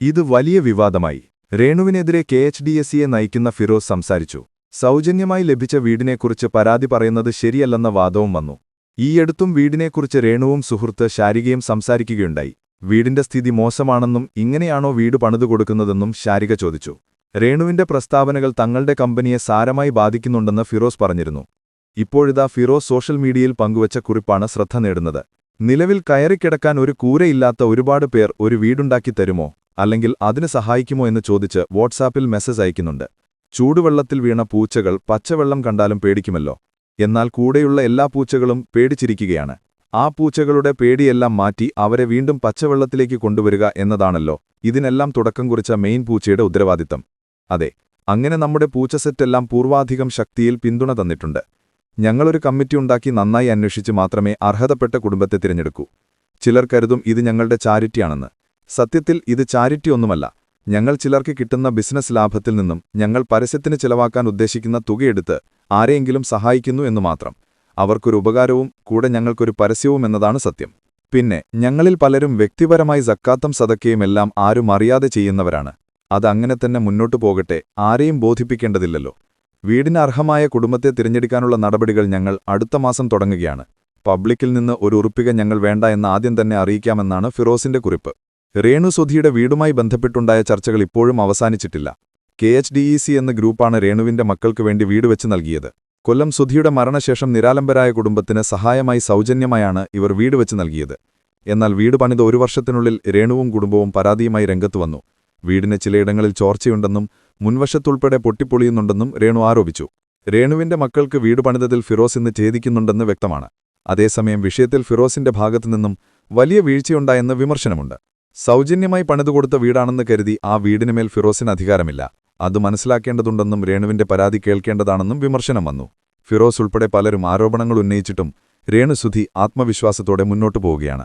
ഇത് വലിയ വിവാദമായി. രേണുവിനെതിരെ കെ എച്ച് ഡി എസ് സിയെ നയിക്കുന്ന ഫിറോസ് സംസാരിച്ചു. സൗജന്യമായി ലഭിച്ച വീടിനെക്കുറിച്ച് പരാതി പറയുന്നത് ശരിയല്ലെന്ന വാദവും വന്നു. ഈയടുത്തും വീടിനെക്കുറിച്ച് രേണുവും സുഹൃത്ത് ശാരികയും സംസാരിക്കുകയുണ്ടായി. വീടിന്റെ സ്ഥിതി മോശമാണെന്നും ഇങ്ങനെയാണോ വീട് പണിതുകൊടുക്കുന്നതെന്നും ശാരിക ചോദിച്ചു. രേണുവിന്റെ പ്രസ്താവനകൾ തങ്ങളുടെ കമ്പനിയെ സാരമായി ബാധിക്കുന്നുണ്ടെന്ന് ഫിറോസ് പറഞ്ഞിരുന്നു. ഇപ്പോഴിതാ ഫിറോസ് സോഷ്യൽ മീഡിയയിൽ പങ്കുവച്ച കുറിപ്പാണ് ശ്രദ്ധ നേടുന്നത്. നിലവിൽ കയറിക്കിടക്കാൻ ഒരു കൂരയില്ലാത്ത ഒരുപാട് പേർ ഒരു വീടുണ്ടാക്കി തരുമോ? അല്ലെങ്കിൽ അതിന് സഹായിക്കുമോ എന്ന് ചോദിച്ച് വാട്സാപ്പിൽ മെസ്സേജ് അയക്കുന്നുണ്ട്. ചൂടുവെള്ളത്തിൽ വീണ പൂച്ചകൾ പച്ചവെള്ളം കണ്ടാലും പേടിക്കുമല്ലോ. എന്നാൽ കൂടെയുള്ള എല്ലാ പൂച്ചകളും പേടിച്ചിരിക്കുകയാണ്. ആ പൂച്ചകളുടെ പേടിയെല്ലാം മാറ്റി അവരെ വീണ്ടും പച്ചവെള്ളത്തിലേക്ക് കൊണ്ടുവരിക എന്നതാണല്ലോ ഇതിനെല്ലാം തുടക്കം കുറിച്ച മെയിൻ പൂച്ചയുടെ ഉത്തരവാദിത്തം. അതെ അങ്ങനെ നമ്മുടെ പൂച്ച സെറ്റെല്ലാം പൂർവാധികം ശക്തിയിൽ പിന്തുണ തന്നിട്ടുണ്ട്. ഞങ്ങളൊരു കമ്മിറ്റി ഉണ്ടാക്കി നന്നായി അന്വേഷിച്ച് മാത്രമേ അർഹതപ്പെട്ട കുടുംബത്തെ തിരഞ്ഞെടുക്കൂ. ചിലർ കരുതും ഇത് ഞങ്ങളുടെ ചാരിറ്റിയാണെന്ന്. സത്യത്തിൽ ഇത് ചാരിറ്റി ഒന്നുമല്ല. ഞങ്ങൾ ചിലർക്ക് കിട്ടുന്ന ബിസിനസ് ലാഭത്തിൽ നിന്നും ഞങ്ങൾ പരസ്യത്തിന് ചിലവാക്കാൻ ഉദ്ദേശിക്കുന്ന തുകയെടുത്ത് ആരെയെങ്കിലും സഹായിക്കുന്നു എന്നു മാത്രം. അവർക്കൊരു ഉപകാരവും കൂടെ ഞങ്ങൾക്കൊരു പരസ്യവും എന്നതാണ് സത്യം. പിന്നെ ഞങ്ങളിൽ പലരും വ്യക്തിപരമായി സക്കാത്തം സതക്കയുമെല്ലാം ആരും അറിയാതെ ചെയ്യുന്നവരാണ്. അതങ്ങനെ തന്നെ മുന്നോട്ടു പോകട്ടെ ആരെയും ബോധിപ്പിക്കേണ്ടതില്ലല്ലോ. വീടിന് അർഹമായ കുടുംബത്തെ തിരഞ്ഞെടുക്കാനുള്ള നടപടികൾ ഞങ്ങൾ അടുത്ത മാസം തുടങ്ങുകയാണ്. പബ്ലിക്കിൽ നിന്ന് ഒരു ഉറുപ്പിക ഞങ്ങൾ വേണ്ട എന്ന് ആദ്യം തന്നെ അറിയിക്കാമെന്നാണ് ഫിറോസിന്റെ കുറിപ്പ്. രേണു സുധിയുടെ വീടുമായി ബന്ധപ്പെട്ടുണ്ടായ ചർച്ചകൾ ഇപ്പോഴും അവസാനിച്ചിട്ടില്ല. K H D E C എന്ന ഗ്രൂപ്പാണ് രേണുവിന്റെ മക്കൾക്ക് വേണ്ടി വീട് വെച്ച് നൽകിയത്. കൊല്ലം സുധിയുടെ മരണശേഷം നിരാലംബരായ കുടുംബത്തിന് സഹായമായി സൗജന്യമായാണ് ഇവർ വീട് വെച്ച് നൽകിയത്. എന്നാൽ വീട് പണിത് ഒരു വർഷത്തിനുള്ളിൽ രേണുവും കുടുംബവും പരാതിയുമായി രംഗത്തു വന്നു. വീടിന് ചിലയിടങ്ങളിൽ ചോർച്ചയുണ്ടെന്നും മുൻവശത്തുൾപ്പെടെ പൊട്ടിപ്പൊളിയുന്നുണ്ടെന്നും രേണു ആരോപിച്ചു. രേണുവിന്റെ മക്കൾക്ക് വീട് പണിതതിൽ ഫിറോസ് ഇന്ന് ഛേദിക്കുന്നുണ്ടെന്ന് വ്യക്തമാണ്. അതേസമയം വിഷയത്തിൽ ഫിറോസിന്റെ ഭാഗത്തുനിന്നും വലിയ വീഴ്ചയുണ്ടായെന്ന് വിമർശനമുണ്ട്. സൗജന്യമായി പണിതുകൊടുത്ത വീടാണെന്ന് കരുതി ആ വീടിനുമേൽ ഫിറോസിന് അധികാരമില്ല. അത് മനസ്സിലാക്കേണ്ടതുണ്ടെന്നും രേണുവിന്റെ പരാതി കേൾക്കേണ്ടതാണെന്നും വിമർശനം വന്നു. ഫിറോസ് ഉൾപ്പെടെ പലരും ആരോപണങ്ങൾ ഉന്നയിച്ചിട്ടും രേണുസുധി ആത്മവിശ്വാസത്തോടെ മുന്നോട്ടു പോവുകയാണ്.